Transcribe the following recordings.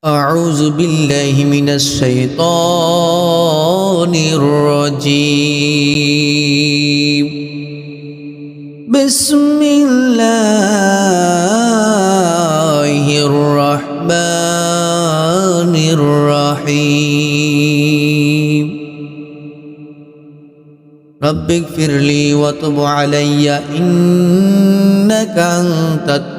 أعوذ بالله من الشيطان الرجيم. بسم الله الرحمن الرحيم. رب اغفر لي وتب علي إنك أنت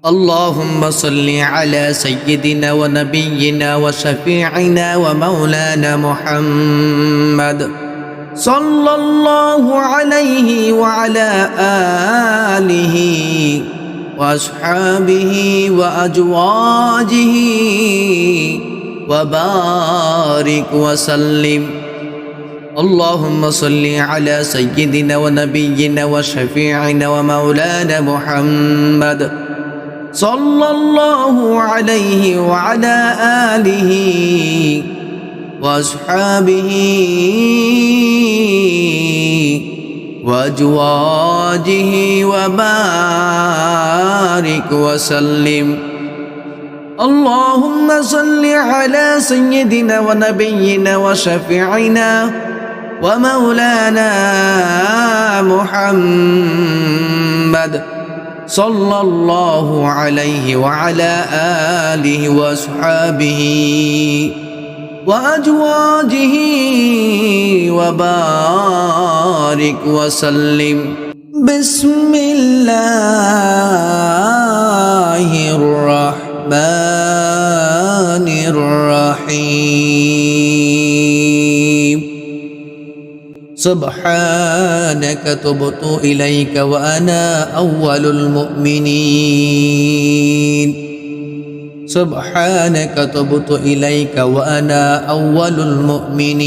اللهم صل على سيدنا ونبينا وشفيعنا ومولانا محمد. صلى الله عليه وعلى آله وأصحابه وأزواجه وبارك وسلم. اللهم صل على سيدنا ونبينا وشفيعنا ومولانا محمد. صلى الله عليه وعلى آله وأصحابه وأزواجه وبارك وسلم. اللهم صل على سيدنا ونبينا وشفيعنا ومولانا محمد صلى الله عليه وعلى آله وأصحابه وأزواجه وبارك وسلم. بسم الله سبحانك تبت إليك وأنا أول المؤمنين. سبحانك تبت إليك وأنا أول المؤمنين.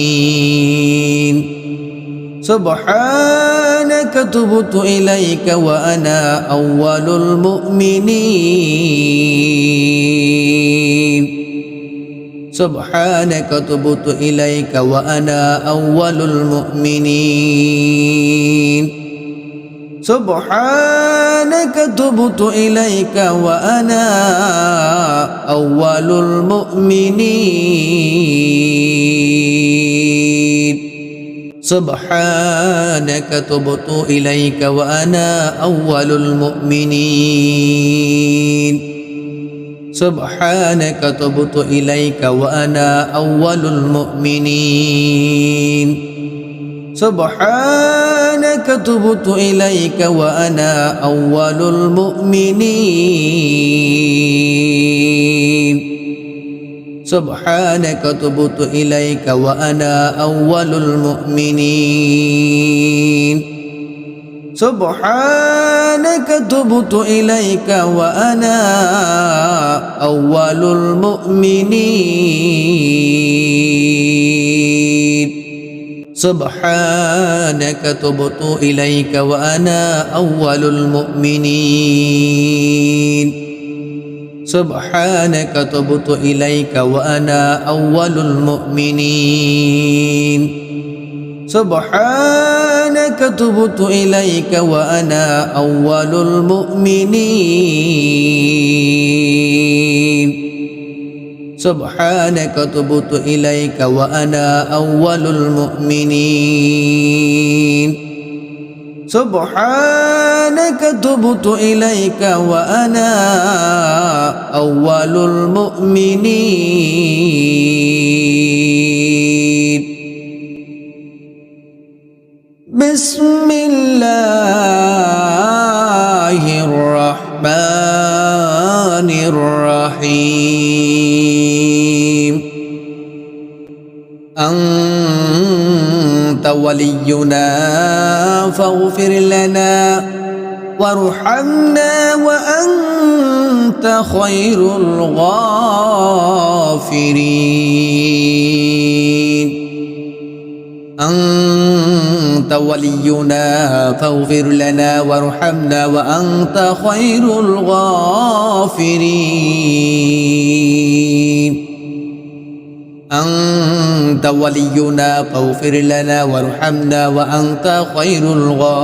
سبحانك تبت إليك وأنا أول المؤمنين. سبحانك تبت إليك وأنا أول المؤمنين. سبحانك تبت إليك وأنا أول المؤمنين. سبحانك تبت إليك وأنا أول المؤمنين. سبحانك تبت إليك وأنا أول المؤمنين. سبحانك تبت إليك وأنا أول المؤمنين. سبحانك تبت إليك وأنا أول المؤمنين. سبحانك تبت إليك وأنا أول المؤمنين. سبحانك تبت إليك وأنا أول المؤمنين. سبحانك تبت إليك وأنا أول المؤمنين. سبحانك تبت إليك وأنا أول المؤمنين. سبحانك تبت إليك وأنا أول المؤمنين. سبحانك تبت إليك وأنا أول المؤمنين. بسم الله الرحمن الرحيم. أنت ولينا فاغفر لنا وارحمنا وأنت خير الغافرين. أنت ولينا فاغفر لنا وارحمنا وأنت خير الغافرين. أنت ولينا فاغفر لنا وارحمنا وأنت خير الغافرين.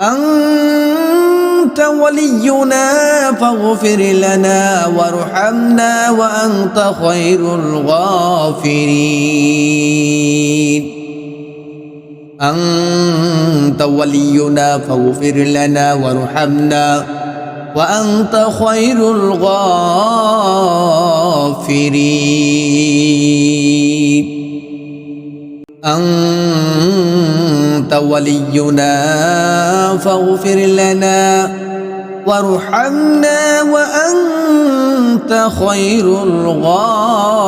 أنت ولينا فاغفر لنا وارحمنا وأنت خير الغافرين. أنت ولينا فاغفر لنا وارحمنا وأنت خير الغافرين. أنت ولينا فاغفر لنا وارحمنا وأنت خير الغافرين.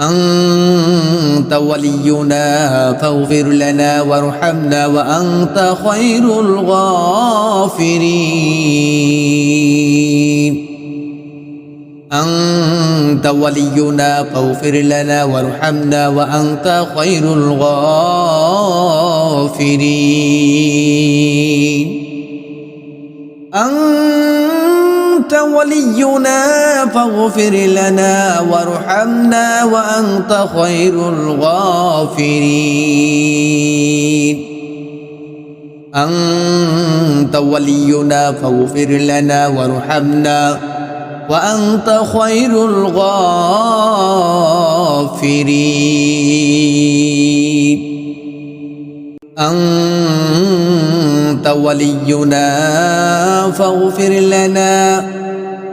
أنت ولينا فاغفر لنا وارحمنا وأنت خير الغافرين. أنت ولينا فاغفر لنا وارحمنا وأنت خير الغافرين. أنت ولينا فاغفر لنا وارحمنا وأنت خير الغافرين. أنت ولينا فاغفر لنا وارحمنا وأنت خير الغافرين. أنت ولينا فاغفر لنا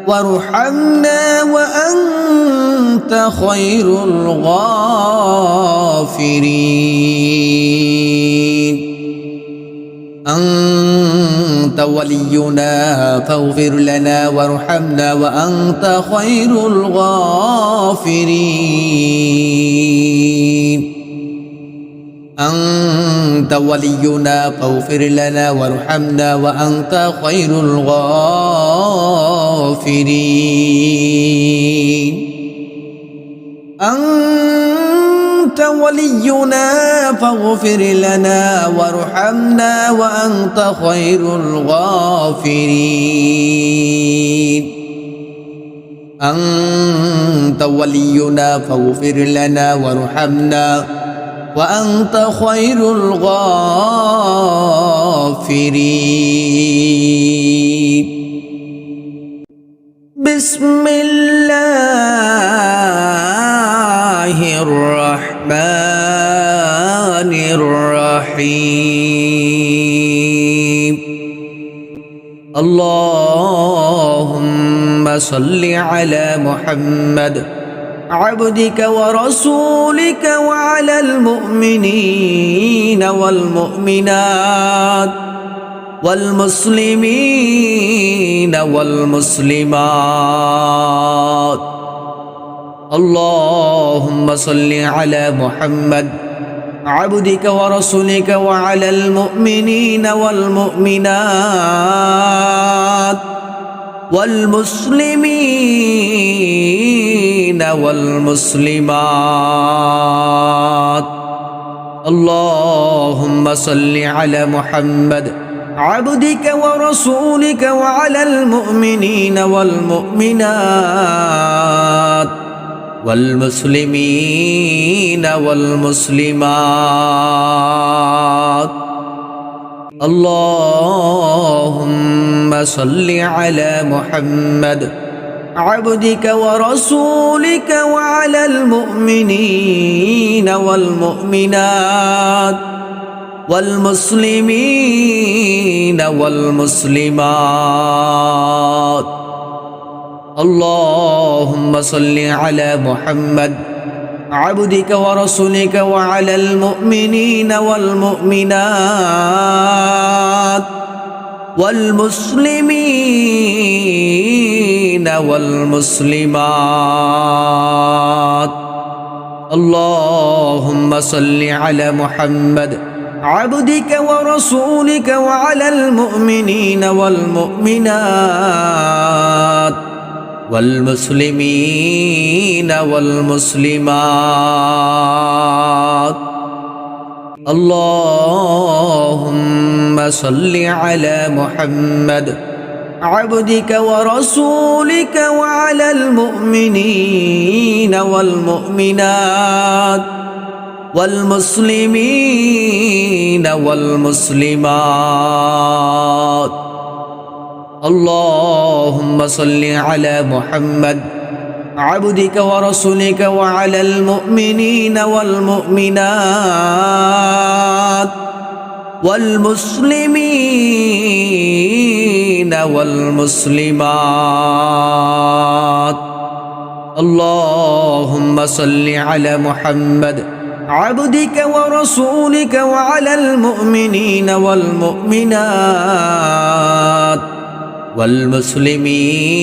وارحمنا وأنت خير الغافرين. أنت ولينا فاغفر لنا وارحمنا وأنت خير الغافرين. أنت ولينا فاغفر لنا وارحمنا وأنت خير الغافرين. أنت ولينا فاغفر لنا وارحمنا وأنت خير الغافرين. أنت ولينا فاغفر لنا وارحمنا وأنت خير الغافرين. بسم الله الرحمن الرحيم. اللهم صل على محمد عبدك ورسولك وعلى المؤمنين والمؤمنات والمسلمين والمسلمات. اللهم صل على محمد عبدك ورسولك وعلى المؤمنين والمؤمنات والمسلمين. والمسلمات. اللهم صل على محمد عبدك ورسولك وعلى المؤمنين والمؤمنات والمسلمين والمسلمات. اللهم صل على محمد عبدك ورسولك وعلى المؤمنين والمؤمنات والمسلمين والمسلمات. اللهم صل على محمد عبدك ورسولك وعلى المؤمنين والمؤمنات والمسلمين والمسلمات. اللهم صل على محمد عبدك ورسولك وعلى المؤمنين والمؤمنات والمسلمين والمسلمات. اللهم صل على محمد. عبدك ورسولك وعلى المؤمنين والمؤمنات والمسلمين والمسلمات. اللهم صل على محمد عبدك ورسولك وعلى المؤمنين والمؤمنات والمسلمين والمسلمات اللهم صل على محمد عبدك ورسولك وعلى المؤمنين والمؤمنات والمسلمين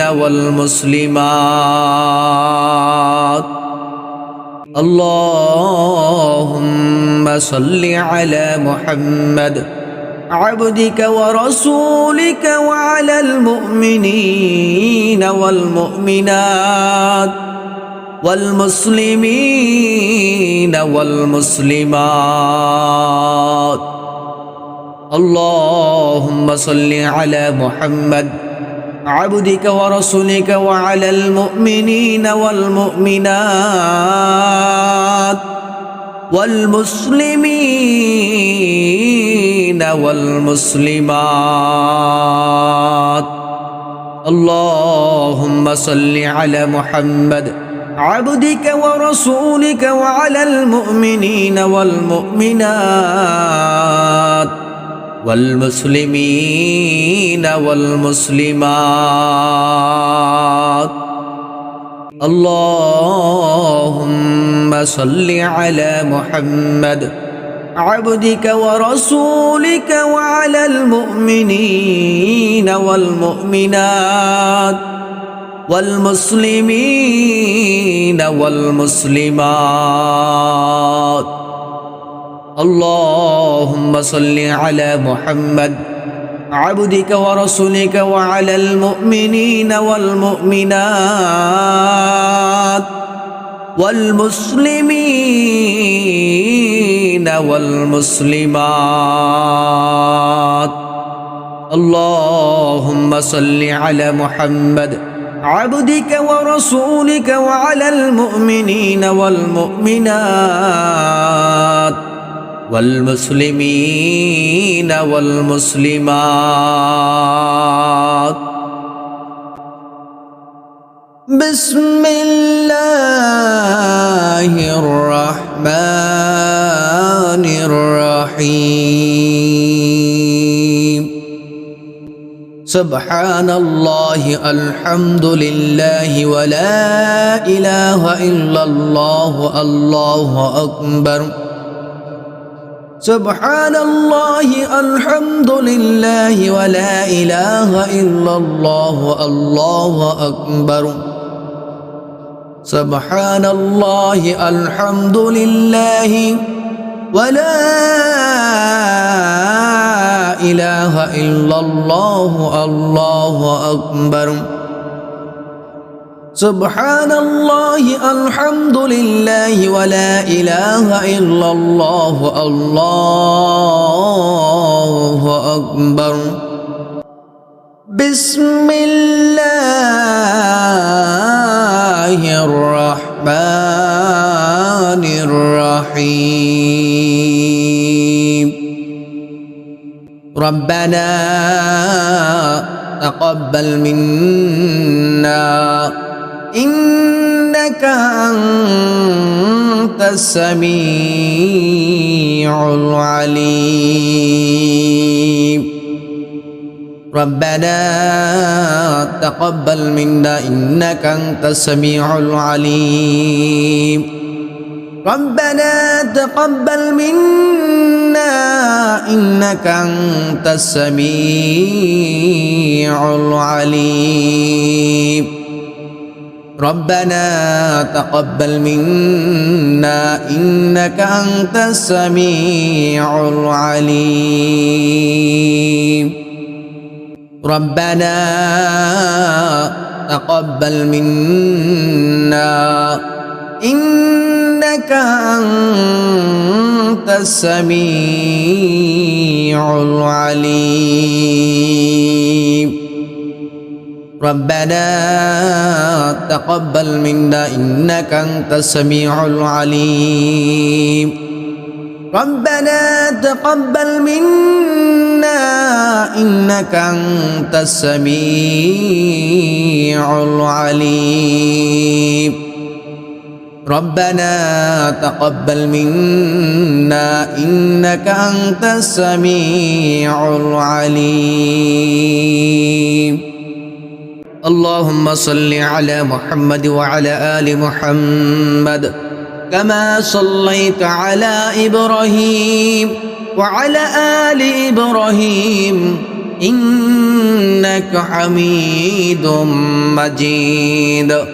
والمسلمات اللهم صل على محمد عبدك ورسولك وعلى المؤمنين والمؤمنات والمسلمين والمسلمات. اللهم صل على محمد عبدك ورسولك وعلى المؤمنين والمؤمنات والمسلمين والمسلمات اللهم صل على محمد عبدك ورسولك وعلى المؤمنين والمؤمنات والمسلمين والمسلمات اللهم صل على محمد عبدك ورسولك وعلى المؤمنين والمؤمنات والمسلمين والمسلمات. اللهم صل على محمد. عبدك ورسولك وعلى المؤمنين والمؤمنات والمسلمين والمسلمات. اللهم صل على محمد عبدك ورسولك وعلى المؤمنين والمؤمنات والمسلمين والمسلمات. بسم الله. سبحان الله الحمد لله ولا إله إلا الله الله أكبر. سبحان الله الحمد لله ولا إله إلا الله الله أكبر. سبحان الله الحمد لله ولا إلا الله الله أكبر سبحان الله الحمد لله ولا إله إلا الله الله أكبر بسم الله الرحمن الرحيم ربنا تقبل منا إنك أنت السميع العليم. ربنا تقبل منا إنك أنت السميع العليم. ربنا تقبل منا إنك أنت السميع العليم. ربنا تقبل منا إنك أنت السميع العليم. ربنا تقبل منا إنك أنت السميع العليم. ربنا تقبل منا إنك أنت السميع العليم. ربنا تقبل منا إنك أنت السميع العليم. ربنا تقبل منا إنك أنت السميع العليم. اللهم صل على محمد وعلى آل محمد كما صليت على إبراهيم وعلى آل إبراهيم. إنك حميد مجيد.